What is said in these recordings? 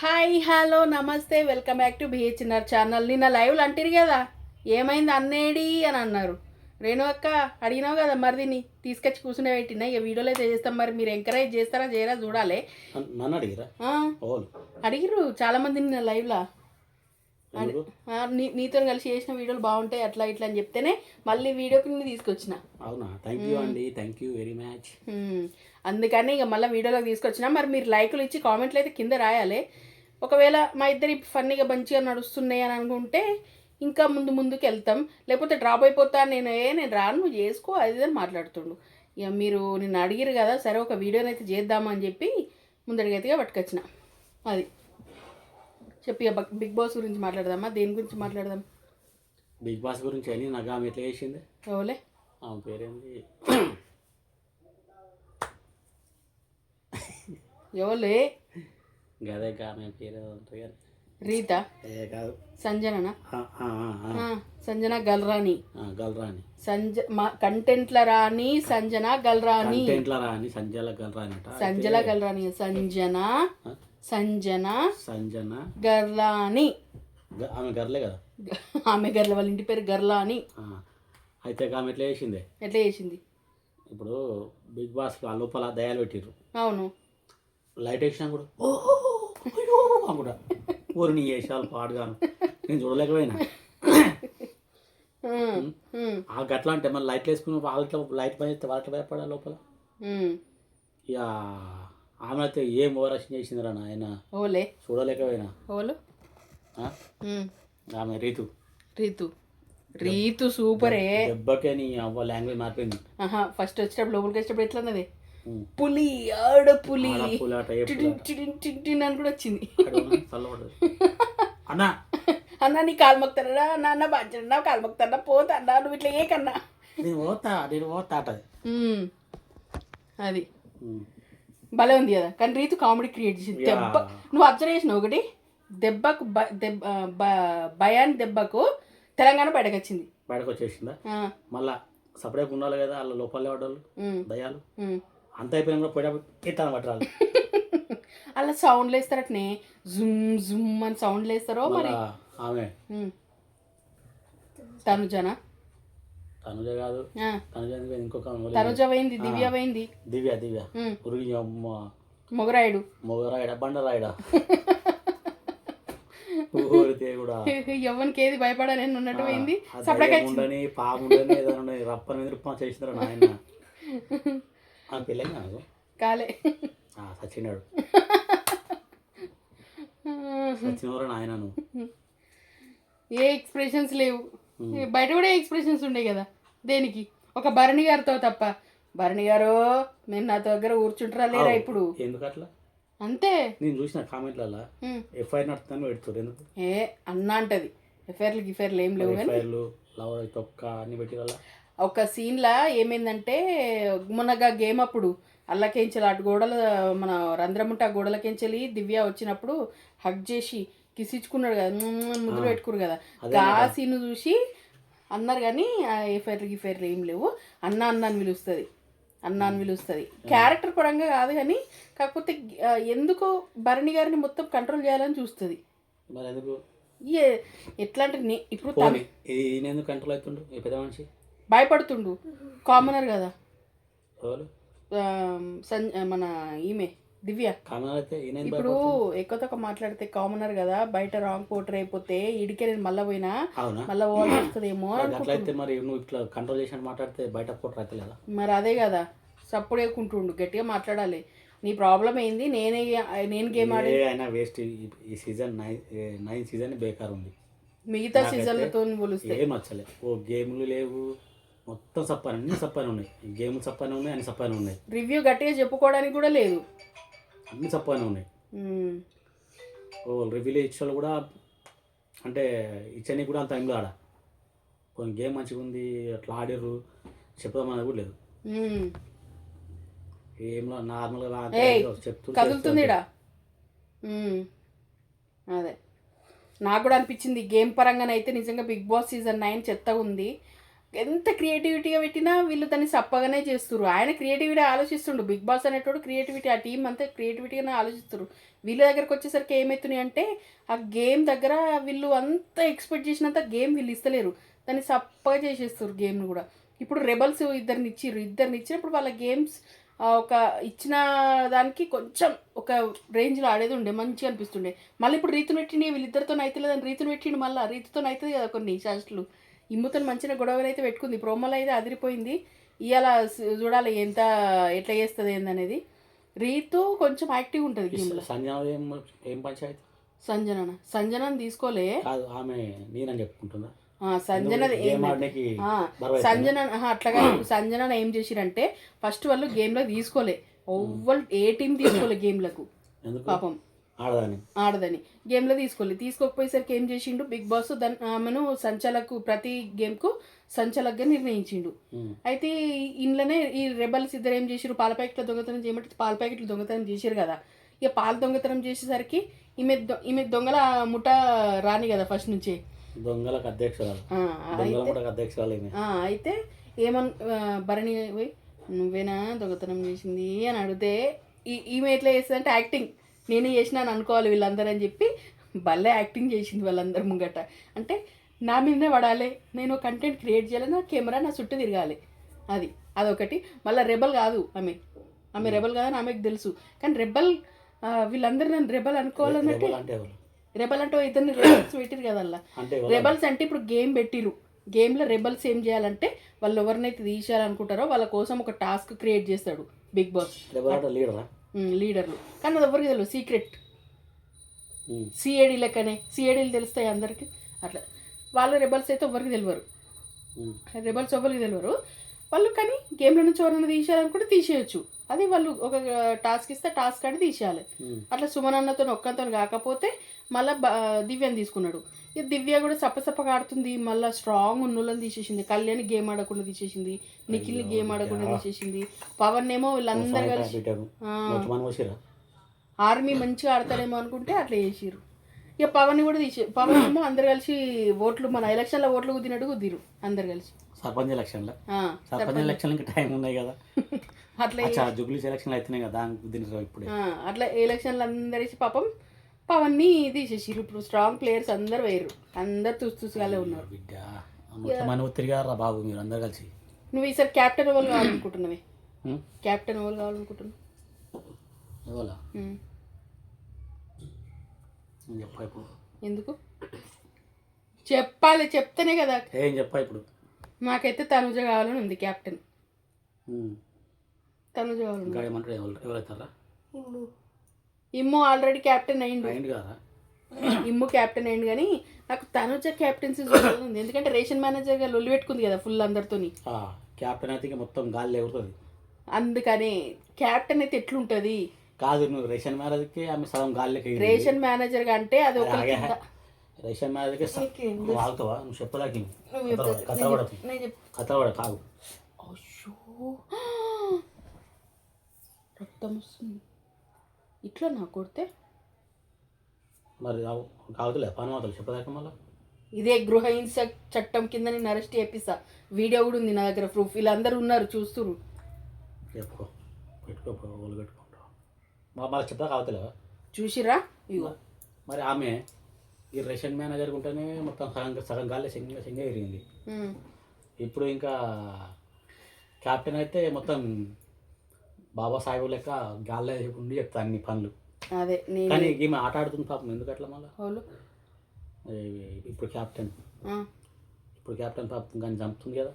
Hi hello నమస్తే welcome back to BHNR channel. నిన్న లైవ్లు అంటారు కదా ఏమైంది అన్నేడి అని అన్నారు. రేణు అక్క అడిగినావు కదా మరి దీన్ని తీసుకొచ్చి కూర్చునే పెట్టినా. ఇక వీడియోలో అయితే చేస్తాం. మరి మీరు ఎంకరేజ్ చేస్తారా చేయరా చూడాలి. అడిగిరా? చాలా మంది నిన్న లైవ్లా నీతో కలిసి చేసిన వీడియోలు బాగుంటాయి అట్లా ఇట్లా అని చెప్తేనే మళ్ళీ వీడియోకి నిన్ను తీసుకొచ్చిన. అవునా? థ్యాంక్ యూ అండి. Thank you very much. అందుకని ఇక మళ్ళీ వీడియోలోకి తీసుకొచ్చినా. మరి మీరు లైకులు ఇచ్చి కామెంట్లు అయితే కింద రాయాలి. ఒకవేళ మా ఇద్దరి ఫన్నీగా మంచిగా నడుస్తున్నాయి అని అనుకుంటే ఇంకా ముందు ముందుకు వెళ్తాం. లేకపోతే డ్రాప్ అయిపోతా నేను ఏ నేను రాను నువ్వు చేసుకో అది అని మాట్లాడుతుండు. ఇక మీరు నిన్ను అడిగిరు కదా సరే ఒక వీడియోని అయితే చేద్దామని చెప్పి ముందడిగైతేగా పట్టుకొచ్చిన. అది. చెప్పి ఇక బగ్- బిగ్ బాస్ గురించి మాట్లాడదామా? దేని గురించి మాట్లాడదాం? బిగ్ బాస్ గురించి అని నాకు ఆమె ఎట్లా చేసింది? ఓలే ఆమె పేరేంది? ఎవలే? గదే ఆమె పేరు రీత? ఏ కాదు. సంజననా? సంజన గల్రాని ఆ, గల్రాని సంజ మా కంటెంట్ల రాణి సంజన గల్రాని కంటెంట్ల రాని సంజల గల్రాని అట. సంజల గల్రాని సంజన? సంజన సంజన. గర్లాని ఆమె గర్లే కదా? ఆమె గర్ల వాళ్ళ ఇంటి పేరు గర్లాని. అయితే ఆమె ఎట్లా చేసింది? ఎట్లా చేసింది? ఇప్పుడు బిగ్ బాస్ లోపల దయాలు పెట్టిర్రు. అవును. లైట్ వేసినా కూడా ఓ అనుకుంటా. ఊరు నీ వేషాలు పాడుగాను. నేను చూడలేకపోయినా. ఆ గట్ల అంటే మన లైట్లు వేసుకుని వాళ్ళకి లైట్ పని చేస్తే వాళ్ళకి భయపడా లోపల. ఇక ఆమె అయితే ఏం ఓవరాక్షన్ చేసిందిరా నాయన? ఓలే. చూడలేకపోయినా. ఓలు. ఆమె రీతు. రీతు. రీతు సూపరే. దెబ్బకే నీ అవ్వ లాంగ్వేజ్ మారిపోయింది. ఫస్ట్ వచ్చేటప్పుడు లోపలికి వచ్చేటప్పుడు ఎట్లా అన్నది ఉం. పులి ఆడ పులి. ఆడ పులాట, ఏ టిటిన్ టిటిన్ టిటిన్ అని కూడా వచ్చింది. అన్నా. అన్న నీ కాలు మొక్తారా నాన్న బాధ్యత కాలు మొక్తారా పోతాడా నువ్వు ఇట్లా ఏ కన్నా? నేను పోతా నేను పోతా. అది. భలే ఉంది కదా. కానీ రీతు కామెడీ క్రియేట్ చేసింది. దెబ్బ. నువ్వు అబ్జర్వ్ చేసినావు ఒకటి? దెబ్బకు దెబ్బ బ- భయాన్ దెబ్బకు తెలంగాణ బయటకు వచ్చింది బయటకు వచ్చేసిందా మళ్ళా సపరేట్ ఉండాలి కదా వాళ్ళ లోపలే దయాలు. అంత అయిపోయినా కూడా పోయేటప్పుడు పట్టాలి అలా సౌండ్లు వేస్తారటనే జుమ్ జుమ్ అని సౌండ్లు వేస్తారో మరి? ఆమె. తనుజనా? తనుజ కాదు. తనుజ ఇంకొక తనుజ పోయింది దివ్య పోయింది. దివ్య దివ్య. ఉరిగి మొగరాయుడు. మొగరాయడ బండరాయడ? ఎవరికి ఏది భయపడాలని ఉన్నట్టు పోయింది. దయ్యం ఉండని పాము ఉండని ఏదైనా రప్పని మీద రూపం చేసినారు నాయన? ఆ పెళ్ళైంది నాకు కాలే. ఆ, సచ్చినాడు. సచ్చినవరా నాయన నువ్వు ఏ ఎక్స్ప్రెషన్స్ లేవు. బయట కూడా ఎక్స్ప్రెషన్స్ ఉండే కదా దేనికి? ఒక భరణి గారితో తప్ప. భరణి గారు నేను నా దగ్గర కూర్చుంటారా లేరా ఇప్పుడు? ఎందుకు అట్లా? అంతే. నేను చూసిన కామెంట్లలో. ఎఫ్ఐఆర్ నడుతుందని పెడుతున్నారు ఎందుకు? ఏ అన్న అంటది. ఎఫ్ఐఆర్లు గిఫైర్లు ఏం లేవు ఎఫ్ఐఆర్లు లవ్ తొక్క అన్ని పెట్టి ఒక సీన్లా ఏమైందంటే మొన్నగా గేమ్ అప్పుడు అల్లకెంచెలి అటు గోడల మన రంధ్రముంట గోడలకెంచెలి దివ్య వచ్చినప్పుడు హగ్ చేసి కిసిచ్చుకున్నాడు కదా ముద్దులు పెట్టుకురు కదా. ఆ సీన్ చూసి అన్నారు కానీ ఎఫ్ఐఆర్లు గిఫైర్లు ఏం లేవు అన్న అన్న అని పిలుస్తుంది. అన్న అని పిలుస్తుంది. క్యారెక్టర్ పరంగా కాదు కానీ కాకపోతే ఎందుకో భరణి గారిని మొత్తం కంట్రోల్ చేయాలని చూస్తుంది. మరి ఎందుకు ఏ ఎట్లా అంటే నే- ఇప్పుడు కంట్రోల్ అవుతుండు ఈ పెద్ద మనిషి? భయపడుతుండు. కామనర్ కదా. మన ఈమె దివ్య. ఇప్పుడు ఎక్కువ తక్కువ మాట్లాడితే కామనర్ కదా బయట రాంగ్ పోటర్ అయిపోతే ఇడికే నేను మళ్ళీ పోయినా మళ్ళీ పోవాల్సి వస్తుందేమో. అట్లయితే మరి నువ్వు ఇట్లా కంట్రోల్ చేసినట్టు మాట్లాడితే బయట పోటీ అయితే లేదా? మరి అదే కదా సప్పుడు వేసుకుంటుండు గట్టిగా మాట్లాడాలి. నీ ప్రాబ్లం ఏంది? నేనే నేను గేమ్ ఆడి అయినా వేస్ట్ ఈ సీజన్ నైన్ సీజన్ బేకార్ ఉంది మిగతా సీజన్లతో పోలిస్తే. ఏం నచ్చలే. ఓ గేమ్లు లేవు మొత్తం సప్పాని అన్ని సప్పాని ఉన్నాయి. గేమ్లు సప్పాని ఉన్నాయి అన్ని సప్పాని ఉన్నాయి. రివ్యూ గట్టిగా చెప్పుకోవడానికి కూడా లేదు. అన్ని సప్పాని ఉన్నాయి. ఓ రివ్యూలు ఇచ్చే వాళ్ళు కూడా అంటే ఇచ్చని కూడా అంత టైంలో ఆడ. కొన్ని గేమ్ మంచిగా ఉంది అట్లా ఆడిర్రు చెప్దామని కూడా లేదు. ఏంలో నార్మల్గా చెప్తూ. అదే. నాకు కూడా అనిపించింది గేమ్ పరంగానైతే నిజంగా బిగ్ బాస్ సీజన్ నైన్ చెత్తగా ఉంది ఎంత క్రియేటివిటీగా పెట్టినా వీళ్ళు దాన్ని సప్పగానే చేస్తారు ఆయన క్రియేటివిటీ ఆలోచిస్తుండు. బిగ్ బాస్ అనేటోడు క్రియేటివిటీ ఆ టీం అంతా క్రియేటివిటీగానే ఆలోచిస్తారు వీళ్ళ దగ్గరకు వచ్చేసరికి ఏమవుతున్నాయి అంటే ఆ గేమ్ దగ్గర వీళ్ళు అంత ఎక్స్పెక్ట్ చేసినంత గేమ్ వీళ్ళు ఇస్తలేరు. దాన్ని సప్పగా చేసేస్తారు గేమ్ను కూడా. ఇప్పుడు రెబల్స్ ఇద్దరిని ఇచ్చిర్రు. ఇద్దరిని ఇచ్చినప్పుడు వాళ్ళ గేమ్స్ ఒక ఇచ్చిన దానికి కొంచెం ఒక రేంజ్లో ఆడేది ఉండే మంచిగా అనిపిస్తుండే. మళ్ళీ ఇప్పుడు రీతును పెట్టిండి వీళ్ళిద్దరితో అయితే లేదని రీతును పెట్టిండు మళ్ళీ. రీతుతో అవుతుంది కదా కొన్ని శాస్త్రులు ఇమ్ముతో మంచిగా గొడవలు అయితే పెట్టుకుంది ప్రోమోలో అయితే అదిరిపోయింది. ఇవాళ చూడాలి ఎంత ఎట్లా చేస్తుంది ఏందనేది. రీతు కొంచెం యాక్టివ్ ఉంటుంది గేమ్లో. సంజన ఏం ఏం పంచాయతీ? సంజన సంజనని తీసుకోలే. ఆమె నేనని సంజన అట్లాగా సంజన ఏం చేసిరంటే ఫస్ట్ వాళ్ళు గేమ్లో తీసుకోలే. ఎవ్వరు ఏ టీం తీసుకోలే గేమ్లకు. పాపం. ఆడదాని. ఆడదని. గేమ్లో తీసుకోలే. తీసుకోకపోయేసరికి ఏం చేసిండు? బిగ్ బాస్ దాని ఆమెను సంచలకు ప్రతి గేమ్కు సంచలకుగా నిర్ణయించిండు. అయితే ఇంట్లోనే ఈ రెబల్స్ ఇద్దరు ఏం చేసిరు పాల ప్యాకెట్లు దొంగతనం చేయమంటే పాల ప్యాకెట్లు దొంగతనం చేసిరు కదా. ఇక పాలు దొంగతనం చేసేసరికి ఈమె ఈమె దొంగల ముఠ రాని కదా ఫస్ట్ నుంచి. దొంగలకు అధ్యక్షురాలు. అయితే ఏమన్ భరణి పోయి నువ్వేనా దొంగతనం చేసింది అని అడిగితే ఈమె ఎట్లా చేస్తుంది అంటే యాక్టింగ్. నేనే చేసినాను అనుకోవాలి వీళ్ళందరూ అని చెప్పి భలే యాక్టింగ్ చేసింది వాళ్ళందరి ముంగట. అంటే నా మీదనే పడాలి నేను కంటెంట్ క్రియేట్ చేయాలి నా కెమెరా నా చుట్టూ తిరగాలి. అది అదొకటి. మళ్ళీ రెబల్ కాదు ఆమె. ఆమె రెబల్ కాదని ఆమెకు తెలుసు. కానీ రెబల్ వీళ్ళందరూ నన్ను రెబల్ అనుకోవాలన్నట్టు రెబల్ అంటే ఇద్దరిని రెబల్స్ పెట్టిరు కదా అలా? రెబల్స్ అంటే ఇప్పుడు గేమ్ పెట్టిరు గేమ్లో రెబల్స్ ఏం చేయాలంటే వాళ్ళు ఎవరినైతే తీసేయాలనుకుంటారో వాళ్ళ కోసం ఒక టాస్క్ క్రియేట్ చేస్తాడు బిగ్ బాస్. లీడరా? లీడర్లు. కానీ అది ఎవరికి తెలియదు సీక్రెట్. సిఏడి లెక్కనే సిఏడీలు తెలుస్తాయి అందరికి. అట్లా. వాళ్ళు రెబల్స్ అయితే ఎవరికి తెలియరు. రెబల్స్ ఎవరికి తెలియరు వాళ్ళు కానీ గేమ్లో నుంచి ఎవరైనా తీసేయాలనుకుంటే తీసేయచ్చు. అది వాళ్ళు ఒక టాస్క్ ఇస్తే టాస్క్ అని తీసేయాలి. అట్లా సుమన్ అన్నతో ఒక్కంతో కాకపోతే మళ్ళీ దివ్యని తీసుకున్నాడు. ఇక దివ్య కూడా సప్పసప్పగా ఆడుతుంది. మళ్ళీ స్ట్రాంగ్ ఉన్నోళ్ళని తీసేసింది. కళ్యాణ్ గేమ్ ఆడకుండా తీసేసింది. నిఖిల్ని గేమ్ ఆడకుండా తీసేసింది. పవన్ ఏమో వీళ్ళందరూ కలిసి ఆర్మీ మంచిగా ఆడతారేమో అనుకుంటే అట్లా చేసిర్రు. ఇక పవన్ కూడా తీసే పవన్ ఏమో అందరు కలిసి ఓట్లు మన ఎలక్షన్లో ఓట్లు కుదినట్టు కుదిరు అందరు కలిసి. సర్పంచ్ ఎలక్షన్లో? సర్పంచ్ ఎలక్షన్ టైం ఉన్నాయి కదా. అట్లా జూబ్లీస్ ఎలక్షన్లు అవుతున్నాయి కదా ఇప్పుడే. అట్లా ఎలక్షన్లు అందరు వేసి పాపం పవన్ని తీసేసిర్రు. ఇప్పుడు స్ట్రాంగ్ ప్లేయర్స్ అందరు వేయరు. అందరు తుసు తుసుగానే ఉన్నారు. బిడ్డ అని తిరిగారా బాబు మీరు అందరు కలిసి? నువ్వు ఈసారి క్యాప్టెన్ ఎవరు కావాలనుకుంటున్నావే? క్యాప్టెన్ ఎవరు కావాలనుకుంటున్నావు? చెప్పా ఎందుకు? చెప్పాలి చెప్తేనే కదా. ఏం చెప్పా ఇప్పుడు? నాకైతే తనుజ కావాలని ఉంది క్యాప్టెన్. తనుజ కావాలని ఎవరైతారా? ఇమ్ము ఆల్రెడీ క్యాప్టెన్ అయిండు. అయింది కదా. ఇమ్ము క్యాప్టెన్ అయిండు కానీ నాకు తనుజ క్యాప్టెన్సీ ఉంది ఎందుకంటే రేషన్ మేనేజర్గా లొల్లి పెట్టుకుంది కదా ఫుల్ అందరితోని. ఆ, కెప్టెన్ అయితే మొత్తం గాలి ఎగురుతుంది అందుకని క్యాప్టెన్ అయితే ఎట్లుంటుంది? కాదు నువ్వు రేషన్ మ్యారేజ్కి ఆమె సగం గాలికి. రేషన్ మేనేజర్ అంటే అది ఒక రేషన్ నువ్వు ఆగుతావా నువ్వు చెప్పదాకి కథ పడకు. నేను చెప్ కథ పడ కాదు రక్తం వస్తుంది. ఇట్లా నా కొడితే? మరి కావుతులే పని మాత్రం చెప్పదాక మళ్ళీ? ఇదే గృహహింస చట్టం కింద నేను అరెస్ట్ చేపిస్తా. వీడియో కూడా ఉంది నా దగ్గర ప్రూఫ్. వీళ్ళందరూ ఉన్నారు చూస్తురు చెప్పుకో పెట్టుకో వాళ్ళు పెట్టుకుంటావు మా మళ్ళీ చెప్పదా కావుతలేవా చూసిరా ఇగో. మరి ఆమె ఈ రేషన్ మేనేజర్ ఉంటేనే మొత్తం సగం సగం గాలి సింగ సింగ ఎరిగింది. ఇప్పుడు ఇంకా క్యాప్టెన్ అయితే మొత్తం బాబాసాహెబ్ లెక్క గాల్లో ఉండి చెప్తా అన్ని పనులు. అదే కానీ ఈమె ఆట ఆడుతుంది పాపం. ఎందుకు అట్లా మళ్ళీ ఇప్పుడు క్యాప్టెన్ ఇప్పుడు క్యాప్టెన్ పాపం కానీ చంపుతుంది కదా?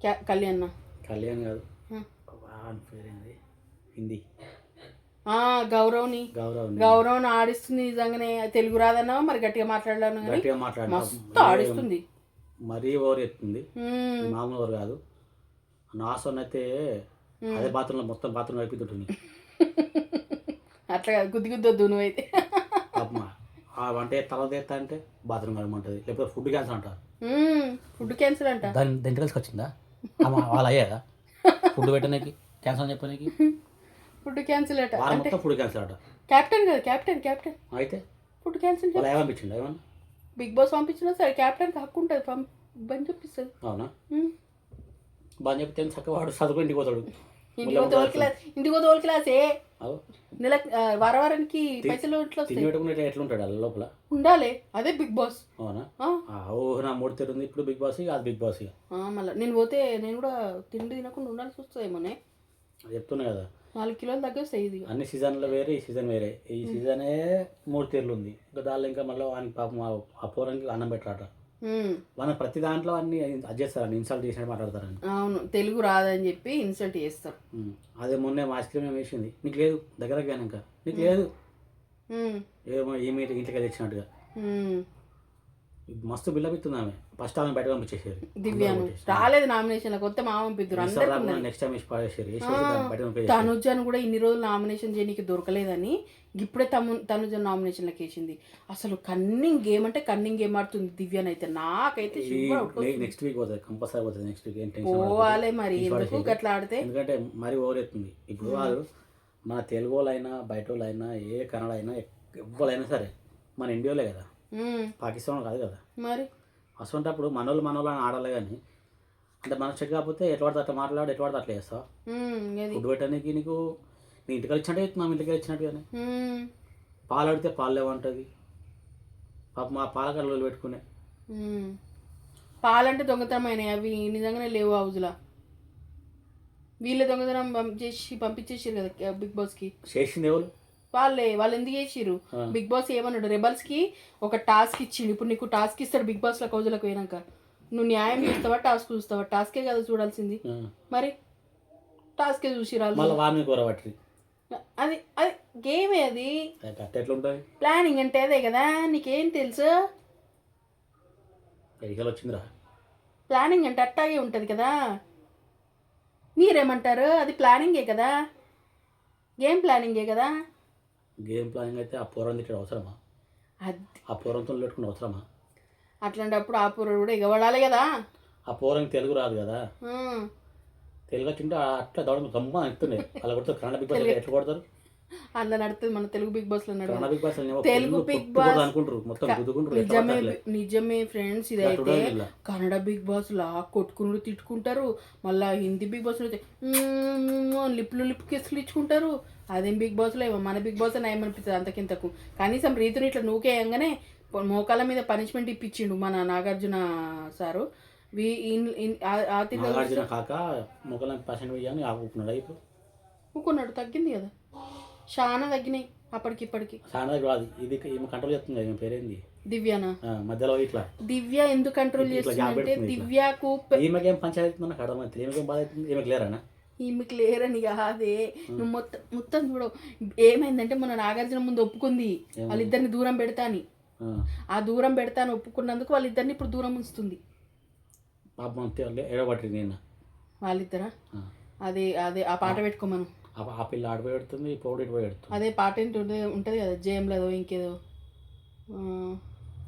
క్యా- కళ్యాణ్ కళ్యాణ్ కాదు. వాడి పేరేంది? హిందీ. గౌరవ్ని. గౌరవ్ గౌరవ్ని ఆడిస్తుంది నిజంగానే. తెలుగు రాదన్నా మరి గట్టిగా మాట్లాడలేను గట్టిగా మాట్లాడి మస్తు ఆడిస్తుంది. మరీ ఓవర్ ఎత్తుంది. మామూలు ఓవర్ కాదు. నాసోన్ అయితే అదే బాత్రూంలో మొత్తం బాత్రూమ్ అయిపోతుంటుంది అట్లా కాదు గుద్ది గుద్దొద్దు నువ్వైతే. ఆ వంట తర్వాత ఎత్తా అంటే బాత్రూమ్ కడమంటుంది లేకపోతే ఫుడ్ క్యాన్సర్ అంటారు ఫుడ్ క్యాన్సిల్ అంట. దాని దెంట కలిసి వచ్చిందా? వాళ్ళు అయ్యాదా ఫుడ్ పెట్టడానికి క్యాన్సర్ అని చెప్పడానికి ఫుడ్ క్యాన్సిల్ అట. అంటే మొత్తం ఫుడ్ క్యాన్సర్ అట. క్యాప్టెన్ కదా క్యాప్టెన్ క్యాప్టెన్. అయితే? ఫుడ్ క్యాన్సిల్ వాళ్ళు ఏమనిపించింది ఏమన్నా బిగ్ బాస్ పంపించినా సరే క్యాప్టెన్కి హక్కు ఉంటుంది పంప్ బంద్ చూపిస్తుంది. అవునా. బాగా చెప్తే చక్కగా వాడు చదువుకుని ఇంటికి పోతాడు. ఇంటికో తోలు క్లాస్ ఇంటికో తోలు క్లాసే? అవు. నెల వార వారానికి పైసలు ఇట్లా తిని వస్తాయి? పెట్టుకుని ఎట్లా ఉంటాడు వాళ్ళ లోపల? ఉండాలి. అదే బిగ్ బాస్. అవునా? ఆ, ఆ, ఓ నా మూడు తెరుంది ఇప్పుడు బిగ్ బాస్ అది బిగ్ బాస్ మళ్ళా నేను పోతే నేను కూడా తిండి తినకుండా ఉండాల్సి వస్తుందేమోనే అది చెప్తున్నా కదా. నాలుగు కిలోలు తగ్గేస్తాయి ఇది. అన్ని సీజన్లు వేరే ఈ సీజన్ వేరే. ఈ సీజనే మూడు తీర్లు ఉంది. ఇంకా దానిలో ఇంకా మళ్ళీ వానికి పాపం ఆ- పూరానికి అన్నం పెట్టారట మన ప్రతి దాంట్లో అన్ని అది చేస్తారని ఇన్సల్ట్ చేసినట్టు మాట్లాడతారని. అవును తెలుగు రాదని చెప్పి ఇన్సల్ట్ చేస్తారు. అదే మొన్నే ఐస్ క్రీమ్ వేసింది. నీకు లేదు దగ్గరకు పోయాక నీకు లేదు. ఏమో మీట ఇంటికి తెచ్చినట్టుగా. మస్తు బిల్డప్ ఇస్తుంది ఆమె. ఫస్ట్ ఆమె బయట పంపించేసారు దివ్యాను రాలేదు నామినేషన్ కొత్త మామ పంపిద్దరు. నెక్స్ట్ టైం పడేసారు పంపించేసారు తనుజను కూడా ఇన్ని రోజులు నామినేషన్ చేయడానికి దొరకలేదని ఇప్పుడే తము తనుజ నామినేషన్లకు వేసింది. అసలు కన్నింగ్ గేమ్ అంటే కన్నింగ్ గేమ్ ఆడుతుంది దివ్యాన్ అయితే నాకైతే. నెక్స్ట్ వీక్ పోతుంది. కంపల్సరీ పోతుంది నెక్స్ట్ వీక్. పోవాలి మరి ఎందుకు. గట్లా ఆడితే? ఎందుకంటే మరి ఓవర్ అవుతుంది ఇప్పుడు వాళ్ళు మన తెలుగు వాళ్ళైనా బయట వాళ్ళైనా ఏ కన్నడ అయినా ఎవరైనా సరే మన ఇండియాలో కదా. పాకిస్తాన్ కాదు కదా. మరి? అసలు మనోళ్ళు మనోళ్ళు అని ఆడాలి కానీ అంటే మన చెక్ కాకపోతే పడితే అట్లా మాట్లాడు పడితే అట్లా చేస్తావు? ఫుడ్ పెట్టడానికి నీకు నీ ఇంటికి వచ్చినట్టు చెప్తున్నాం ఇంటికి వచ్చినట్టు కానీ. పాలు అడిగితే పాలు లేవంటుంది. పాప మా పాల కళ్ళు పెట్టుకునే. పాలంటే దొంగతనమైనాయి అవి నిజంగానే లేవు హౌజ్లా. వీళ్ళే దొంగతనం పంపించేసి పంపించేసారు కదా బిగ్ బాస్కి. చేసింది ఎవరు? వాళ్ళే వాళ్ళు ఎందుకు చేసిర్రు. బిగ్ బాస్ ఏమన్నాడు? రెబల్స్కి ఒక టాస్క్ ఇచ్చిండు. ఇప్పుడు నీకు టాస్క్ ఇస్తాడు బిగ్ బాస్లో కౌజులకు పోయినాక. నువ్వు న్యాయం చూస్తావా టాస్క్ చూస్తావా? టాస్కే కదా చూడాల్సింది. మరి టాస్కే చూసి రాళ్ళు మళ్ళీ వారిని కూరబట్టి అది అది గేమే అది. ప్లానింగ్ అంటే అదే కదా నీకేం తెలుసు? ప్లానింగ్ అంటే అట్టాగే ఉంటుంది కదా. మీరేమంటారు? అది ప్లానింగే కదా. గేమ్ ప్లానింగే కదా. గేమ్ ప్లానింగ్ అయితే ఆ పూరం తిట్టడం అవసరమా? అది ఆ పూరంతో పెట్టుకుని అవసరమా? అట్లాంటప్పుడు ఆ పూర్వ కూడా ఎగబడాలి కదా. ఆ పూరం తెలుగు రాదు కదా. తెలుగు వచ్చింటే అట్లా దౌడ గమ్మ ఎత్తుండే అలా కొడతారు. కన్నడ బిగ్ బాస్ ఎట్లా కొడతారు? అందులో నడుతుంది మన తెలుగు బిగ్ బాస్లో Kannada Bigg Boss Telugu Big Boss- అనుకుంటారు. మొత్తం గుద్దుకుంటారు. నిజమే. నిజమే ఫ్రెండ్స్ ఇదైతే. కన్నడ బిగ్ బాస్ లా కొట్టుకుని తిట్టుకుంటారు. మళ్ళా హిందీ బిగ్ బాస్ అయితే లిప్లు లిప్ కిస్లు ఇచ్చుకుంటారు. అదేం బిగ్ బాస్లో ఏమో మన బిగ్ బాస్ అని ఏమనిపిస్తుంది అంతకింతకు. కనీసం రీతిని ఇట్లా నూకేయంగానే మోకాల మీద పనిష్మెంట్ ఇప్పించిండు మన నాగార్జున సారు. నాగార్జున కాక మొక్కలని పర్సెంట్ వేయని ఆపుకున్నాడు ఇప్పుడు? ఊకున్నాడు. తగ్గింది కదా. చాలా తగ్గినాయి అప్పటికి ఇప్పటికి. చాలా రాదు ఇది ఈమె కంట్రోల్ చేస్తుంది ఈమె పేరేంది? దివ్యానా? మధ్యలో ఇట్లా. దివ్య ఎందుకు కంట్రోల్ జాబెడుతుంది ఇట్లా. దివ్యకు ఈమెకేం పంచాయతీ నాకు అర్థమైంది ఈమెకేం బాధ అవుతుంది ఈమెకి లేరనా ఈమెకి లేరని కాదే నువ్వు మొత్తం మొత్తం చూడవు ఏమైందంటే మన నాగార్జున ముందు ఒప్పుకుంది. వాళ్ళిద్దరిని దూరం పెడతా అని ఆ, దూరం పెడతా అని ఒప్పుకున్నందుకు వాళ్ళిద్దరిని ఇప్పుడు దూరం ఉంచుతుంది. ఎడబట్టి నేను వాళ్ళిద్దరా. అదే అదే ఆ పాట పెట్టుకోమను ఆ- పిల్ల ఆడిపోయి అదే పాట ఏంటి ఉంటుంది కదా జయంలో ఇంకేదో.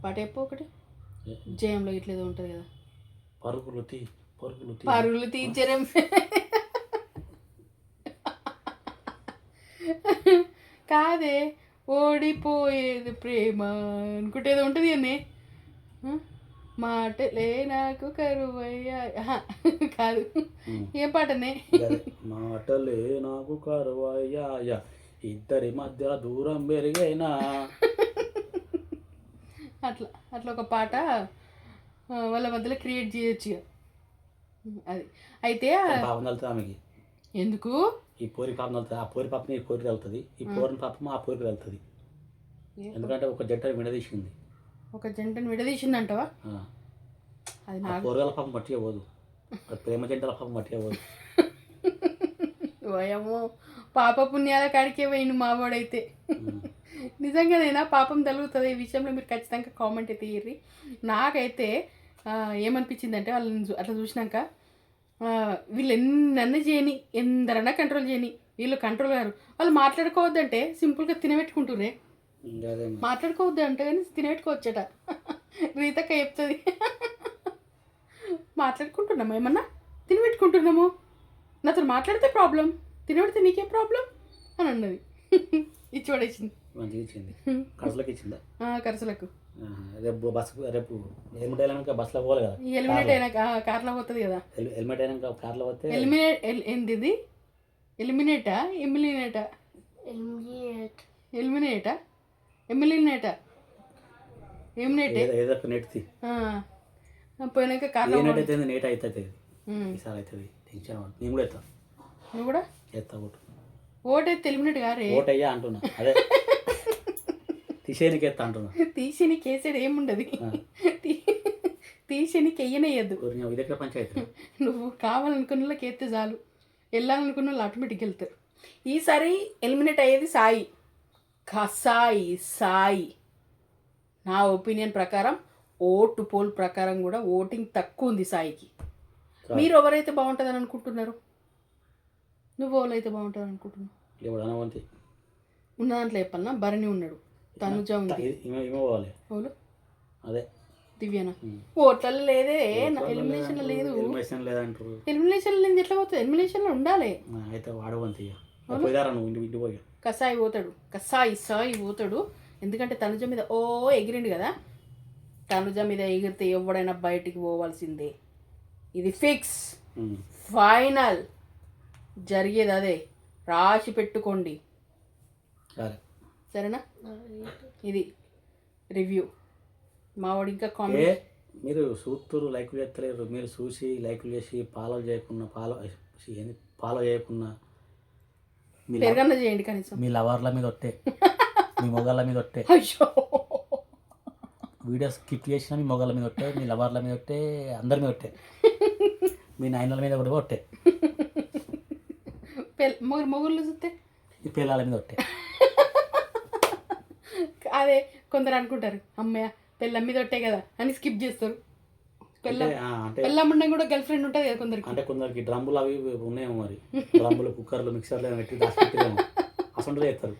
పాట చెప్పు ఒకటి. జయంలో ఇట్లేదో ఉంటుంది కదా. పరుగులు తీ పరుగులు పరుగులు తీర్చరం కాదే ఓడిపోయేది ప్రేమ అనుకుంటే ఏదో ఉంటుంది అన్నీ. మాటలే నాకు కరువయ్యా. కాదు. ఏం పాటనే. మాటలే నాకు కరువయ్యాయ ఇద్దరి మధ్య దూరం పెరిగైనా? అట్లా అట్లా ఒక పాట వాళ్ళ మధ్యలో క్రియేట్ చేయొచ్చు. అది. అయితే ఎందుకు? ఈ పోరి పాపం తలుతుంది ఆ పోరి పాపని ఈ పోరికి వెళ్తుంది. ఈ పోరిని పాపం ఆ పోరికి వెళ్తుంది. ఎందుకంటే ఒక జంట విడదీసింది. ఒక జంటను విడదీసిందంటవా? ఆ. అది ఆ నాకు పోరగాల పాపం మట్టిగా పోదు ప్రేమ జంటల పాపం మట్టిగా పోదు ఓయమ్మో పాప పుణ్యాల కాడికే పోయిండు మావాడైతే. నిజంగానైనా? పాపం తగులుతుంది ఈ విషయంలో మీరు ఖచ్చితంగా కామెంట్ అయితే ఇయ్యి నాకైతే ఏమనిపించిందంటే వాళ్ళని అట్లా చూసినాక వీళ్ళు ఎన్నన్నా చేయని ఎందరన్నా కంట్రోల్ చేయని వీళ్ళు కంట్రోల్ గారు. వాళ్ళు మాట్లాడుకోవద్దంటే సింపుల్గా తినబెట్టుకుంటురే. మాట్లాడుకోవద్దు అంటే కానీ తినబెట్టుకోవచ్చట. రీతక్క చెప్తుంది. మాట్లాడుకుంటున్నాము ఏమన్నా? తినబెట్టుకుంటున్నాము. నాతో మాట్లాడితే ప్రాబ్లం తినబెడితే నీకే ప్రాబ్లం అని అన్నది. ఇచ్చి పడేసింది. ఖర్చులకు రేపు బస్సు రేపు హెల్మెట్ అయినాక బస్సులో పోవాలి కదా? ఈ ఎలిమినేట్ అయినాక ఆ, కార్లో పోతుంది కదా? హెల్- హెల్మెట్ అయినాక కార్లో పోతే ఎలిమినేట్ ఎల్- ఏంది ఇది ఎలిమినేటా? ఎమిలినేటా. ఎలిమినేటా. ఎమిలినేటా? ఎమినేటే? ఏదో ఏదో ఒక నెట్తి ఆ. పోయినాక ఏ కార్లో నెట్ అయితే నేట్ అవుతుంది. ఈసారి అవుతుంది టెన్షన్. నేను కూడా ఎత్తా. నువ్వు కూడా? ఎత్తా ఓటు. ఓటైతే ఎలిమినేట్ గారే ఓటు అయ్యా అంటున్నా. అదే. తీసేయనికి ఎత్తా అంటున్నా తీసి నీకు వేసేది ఏముండదు? ఆ. తీ- తీసి నీకు వెయ్యనేయద్దు ఇది ఎక్కడ పంచాయతీ? నువ్వు కావాలనుకున్న ఎత్తే చాలు. వెళ్ళాలనుకున్న వాళ్ళు ఆటోమేటిక్గా వెళ్తారు ఈసారి ఎలిమినేట్ అయ్యేది సాయి. కసాయి సాయి. నా ఒపీనియన్ ప్రకారం ఓటు పోల్ ప్రకారం కూడా ఓటింగ్ తక్కువ ఉంది సాయికి. మీరు ఎవరైతే బాగుంటుందని అనుకుంటున్నారు? నువ్వు ఎవరైతే బాగుంటుంది అనుకుంటున్నావు? ఉన్న దాంట్లో చెప్పన్నా భరణి ఉన్నాడు. తనుజ ఉంది పోవాలి. ఎవరు అదే. దివ్యనా. ఓట్లలో లేదే. ఎలిమినేషన్ లేదు. ఎలిమినేషన్ లేదంటారు. ఎలిమినేషన్ లేదు ఎట్లా పోతుంది? ఎలిమినేషన్లో ఉండాలి. అయితే వాడవంతి ఇంటి పోయి కసాయి పోతాడు. కసాయి సాయి పోతాడు. ఎందుకంటే తనుజ మీద ఓ ఎగిరిండు కదా. తనుజ మీద ఎగిరితే ఎవడైనా బయటికి పోవాల్సిందే. ఇది ఫిక్స్. ఫైనల్. జరిగేది అదే. రాసి పెట్టుకోండి. సరే. సరేనా? ఇది రివ్యూ. మావాడు ఇంకా కామెంట్ మీరు సూత్తురు లైకులు చేస్తలేరు. మీరు చూసి లైకులు చేసి ఫాలో చేయకుండా ఫాలో ఏంది? ఫాలో చేయకుండా మీ చేయండి కనీసం. మీ లవర్ల మీద ఒట్టే. మీ మొగళ్ళ మీద ఒట్టే. అయ్యో. వీడియోస్ స్కిప్ చేసిన మీ మొగళ్ళ మీద ఒట్టే మీ లవర్ల మీద ఒట్టే అందరి మీద ఒట్టే. మీ నాయనల మీద కూడా ఒట్టే. మొగుళ్ళు చూస్తే? మీ పిల్లల మీద ఒట్టే. అదే కొందరు అనుకుంటారు అమ్మయ్య పెళ్ళ మీద ఒట్టే కదా అని స్కిప్ చేస్తారు. పెళ్ళ కూడా గర్ల్ ఫ్రెండ్ ఉంటుంది కదా కొందరికి. అంటే కొందరికి డ్రమ్ములు అవి ఉన్నాయేమో మరి. డ్రమ్ములు కుక్కర్లు మిక్సర్లు పెట్టి అసలు చేస్తారు.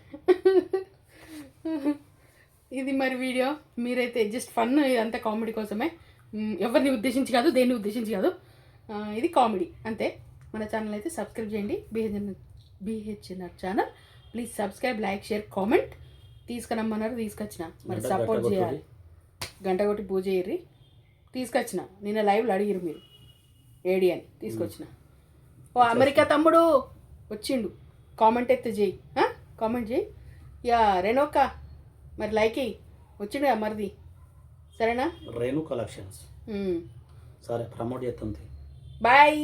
ఇది మరి వీడియో. మీరైతే జస్ట్ ఫన్ ఇదంతా కామెడీ కోసమే. ఎవరిని ఉద్దేశించి కాదు దేన్ని ఉద్దేశించి కాదు. ఇది కామెడీ అంతే. మన ఛానల్ అయితే సబ్స్క్రైబ్ చేయండి. BHN BHNR channel please subscribe like share comment తీసుకురమ్మన్నారు తీసుకొచ్చిన. మరి సపోర్ట్ చేయాలి. గంట కొట్టి పూజ చేయర్రి తీసుకొచ్చిన. నిన్న లైవ్లో అడిగిరు మీరు. ఏడి అని తీసుకొచ్చిన. ఓ అమెరికా తమ్ముడు వచ్చిండు. కామెంట్ అయితే చేయి? కామెంట్ చేయి. యా రెనోక మరి లైక్ అయ్యి వచ్చిండు మరిది. సరేనా? రేణు కలెక్షన్స్ సరే ప్రమోట్ చేస్తుంది బాయ్